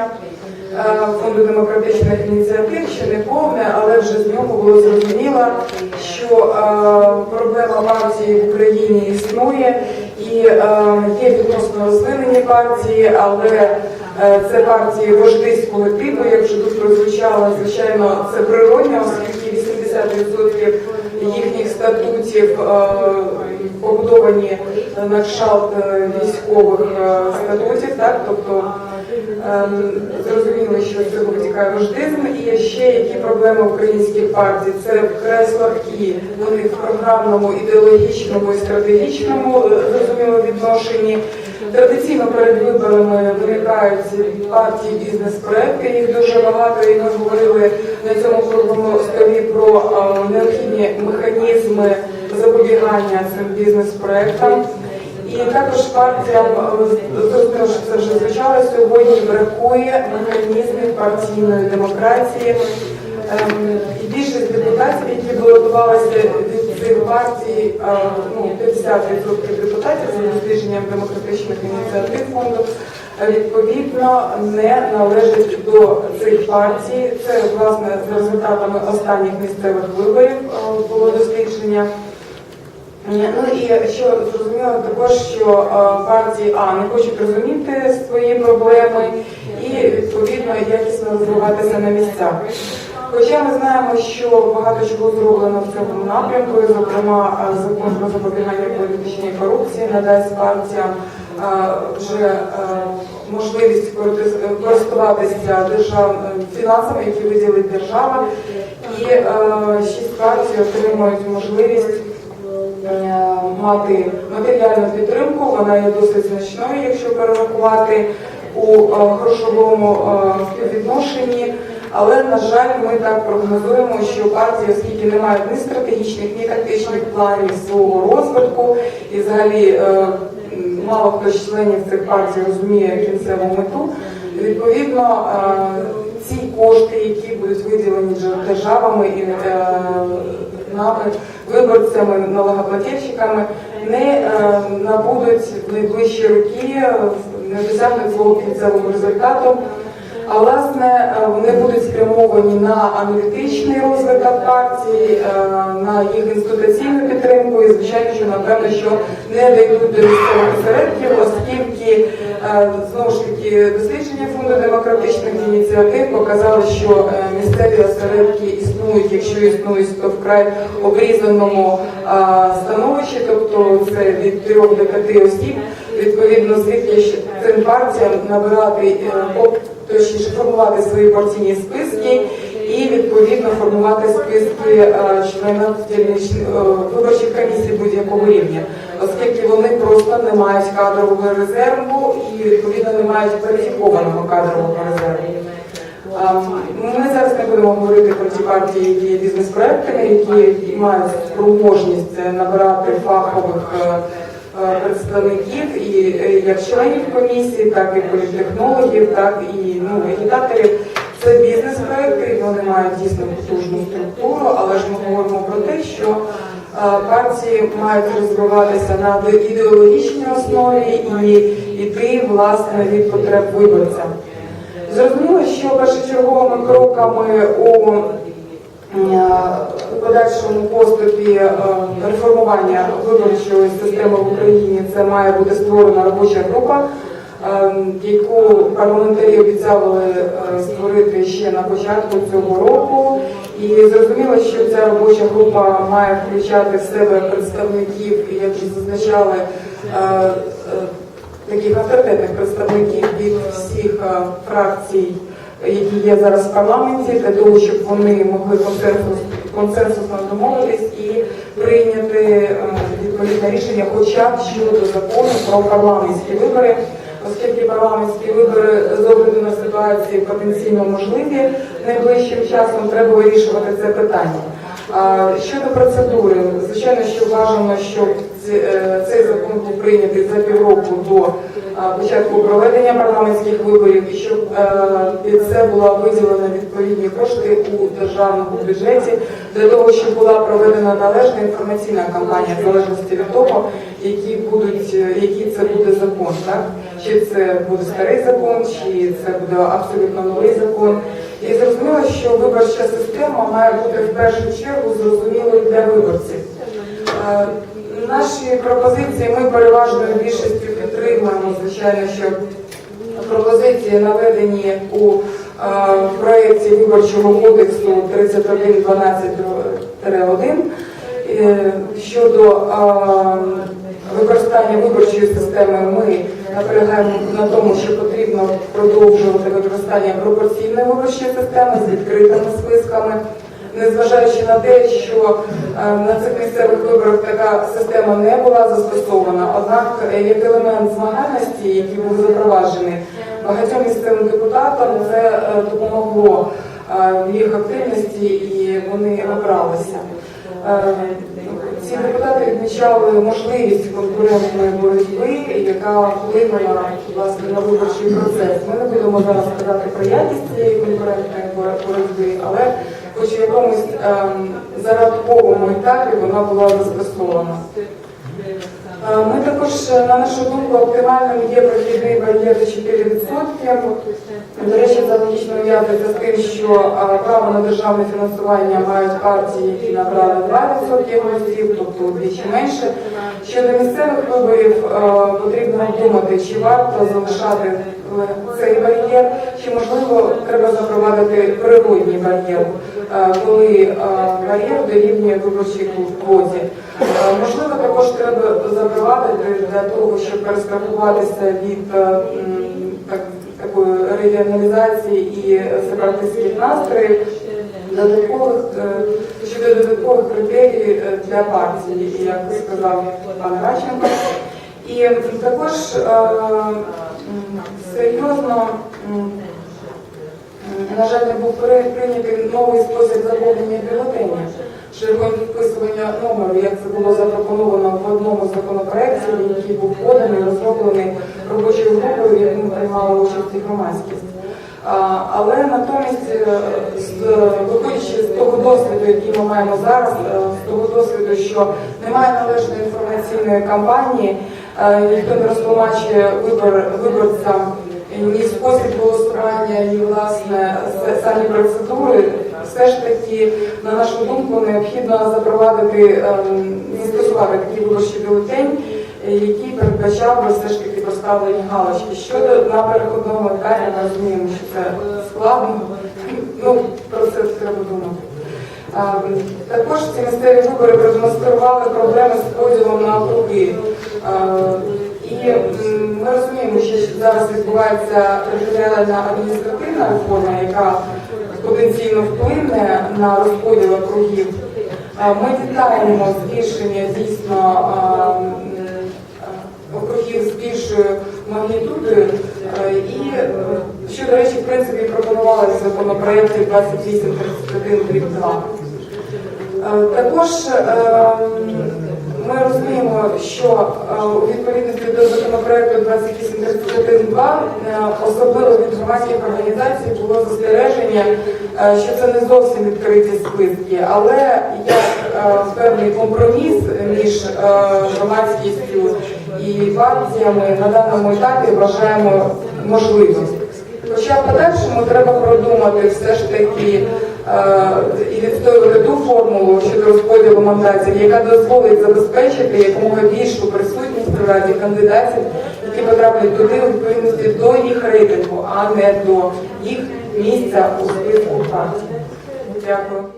е, фонду демократичних ініціатив, ще не повне, але вже з нього було зрозуміло, що е, проблема партії в Україні існує і е, є відносно розвинені партії, але це партії вожди з колективу, як вже тут прозвучало, звичайно, це природньо, оскільки 80% їхніх статутів побудовані на кшталт е, військових статутів, так? Тобто ем, зрозуміло, що з цього витікає вождизм. І ще які проблеми українських партій? Це вкрай слабкі, вони в програмному, ідеологічному і стратегічному е, зрозуміло відношенні. Традиційно перед виборами виникають партії бізнес-проекти, їх дуже багато, і ми говорили на цьому круглому столі про е, необхідні механізми запобігання цим бізнес-проектам. І також партіям е, зрозуміло, що це вже звучало сьогодні. Бракує механізмів партійної демократії. Ем, І більшість депутатів, які балотувалися від цих партій, е, ну 50% депутатів за дослідженням демократичних ініціатив фонду. е, Відповідно, не належать до цих партій. Це власне за результатами останніх місцевих виборів е, було дослідження. Ну і що зрозуміло також, що е, партії А не хочуть розуміти свої проблеми і відповідно якісно розвиватися на місцях. Хоча ми знаємо, що багато чого зроблено в цьому напрямку, зокрема е, закон про запобігання політичній корупції надасть партіям е, вже можливість користуватися держав фінансами, які виділить держава, і шість партій отримують можливість мати матеріальну підтримку, вона є досить значною, якщо перерахувати у е, грошовому е, співвідношенні. Але на жаль, ми так прогнозуємо, що партії, оскільки не мають ні стратегічних, ні тактичних планів свого розвитку, і взагалі е, мало хто з членів цих партій розуміє кінцеву мету. Відповідно, е, ці кошти, які будуть виділені державами і е, нами, виборцями, налогоплательщиками, не е, набудуть в найближчі роки, е, не досягнуть свого кінцевого результату. А власне е, вони будуть спрямовані на аналітичний розвиток партії, на їх інституційну підтримку і звичайно, що напевно, що не дійдуть до місцевих осередків, оскільки знову ж таки дослідження фонду демократичних ініціатив показали, що е, місцеві осередки існують, якщо існують, то вкрай обрізаному становищі, тобто це від 3 до 5 осіб. Відповідно, звідки цим партіям набирати е, точніше формувати свої партійні списки і відповідно формувати списки е, членів е, виборчих комісій будь-якого рівня, оскільки вони просто не мають кадрового резерву і відповідно не мають кваліфікованого кадрового резерву. Ми зараз не будемо говорити про ті партії, які є бізнес-проектами, які мають спроможність е, набирати фахових е, е, представників і е, як членів комісії, так і політтехнологів, так і ну, агітаторів. Це бізнес-проекти, вони мають дійсно потужну структуру, але ж ми говоримо про те, що е, партії мають розвиватися на ідеологічній основі і йти власне від потреб виборця. Зрозуміло, що першочерговими кроками у е, у подальшому поступі е, реформування виборчої системи в Україні це має бути створена робоча група, е, яку парламентарі обіцяли е, створити ще на початку цього року. І зрозуміло, що ця робоча група має включати в себе представників, як вже зазначали, е, е, таких авторитетних представників від всіх фракцій, які є зараз в парламенті, для того, щоб вони могли консенсус, консенсусно домовитись і прийняти відповідне рішення, хоча б щодо закону про парламентські вибори, оскільки парламентські вибори з огляду на ситуацію потенційно можливі найближчим часом, треба вирішувати це питання. Щодо процедури, звичайно, що бажано, щоб е, цей закон був прийнятий за півроку до початку проведення парламентських виборів, і щоб е, під це була виділена відповідні кошти у державному бюджеті для того, щоб була проведена належна інформаційна кампанія в залежності від того, які будуть, е, який це буде закон. Так? Чи це буде старий закон, чи це буде абсолютно новий закон. І зрозуміло, що виборча система має бути в першу чергу зрозумілою для виборців. Е, Наші пропозиції ми переважною більшістю підтримуємо, звичайно, що пропозиції наведені у е, проєкті виборчого кодексу 3112-1 е, щодо використання виборчої системи. Ми наполягаємо на тому, що потрібно продовжувати використання пропорційної виборчої системи з відкритими списками. Незважаючи на те, що е, на цих місцевих виборах така система не була застосована, однак як елемент змагальності, який був запроваджений багатьом місцевим депутатам, це е, допомогло е, в їх активності і вони обралися. Ці депутати відмічали можливість конкурентної боротьби, яка вплинула власне на виборчий процес. Ми не будемо зараз казати про якість цієї конкурентної боротьби, але хоч в якомусь ем, зарадковому етапі вона була застосована. Е, Ми також, е, на нашу думку, оптимальним є прохідний бар'єр за 4%. До речі, це логічно ув'язується з тим, що е, право на державне фінансування мають партії, які набрали 2% голосів, тобто вдвічі менше. Щодо місцевих виборів потрібно думати, чи варто залишати цей бар'єр, чи можливо треба запровадити природній бар'єр, е, коли е, бар'єр дорівнює виборчій квоті. Е, Можливо, також треба запровадити для того, щоб перестрахуватися від е, так, такої регіоналізації і сепаратистських настроїв, додаткових е, щодо додаткових критерій е, для партії, як сказав пан Радченко. І також е, серйозно. на жаль, не був прийнятий новий спосіб заповнення бюлетенів шляхом вписування номеру, як це було запропоновано в одному з законопроєктів, який був поданий, розроблений робочою групою, в якому приймала участь і громадськість. Але натомість, е, виходячи з того досвіду, який ми маємо зараз, е, з того досвіду, що немає належної інформаційної кампанії, е, ніхто не розтлумачує вибор виборцям ні спосіб голосування, ні власне самі процедури, все ж таки, на нашу думку, необхідно запровадити ем, застосувати такий виборчий бюлетень, який передбачав би все ж таки проставлені галочки. Щодо на переходному етапі, ми розуміємо, що це складно. Ну про це треба думати. Також ці місцеві вибори продемонстрували проблеми з поділом на округи. І м, ми розуміємо, що зараз відбувається територіальна адміністративна реформа, яка потенційно вплине на розподіл округів. Ми вітаємо збільшення дійсно а, округів з більшою магнітудою. Е, І, е, що, до речі, в принципі, пропонувалося в законопроєкті 2831 2. Е, Також е, ми розуміємо, що е, у відповідності до законопроекту 2831.2 е, особливо від громадських організацій було застереження, е, що це не зовсім відкриті списки, але як певний компроміс між громадськістю і партіями на даному етапі вважаємо можливим. Хоча в подальшому треба продумати все ж таки е, і відстоювати ту формулу щодо розподілу мандатів, яка дозволить забезпечити якомога більшу присутність при раді кандидатів, які потраплять туди у відповідності до їх рейтингу, а не до їх місця у списку партії. Дякую.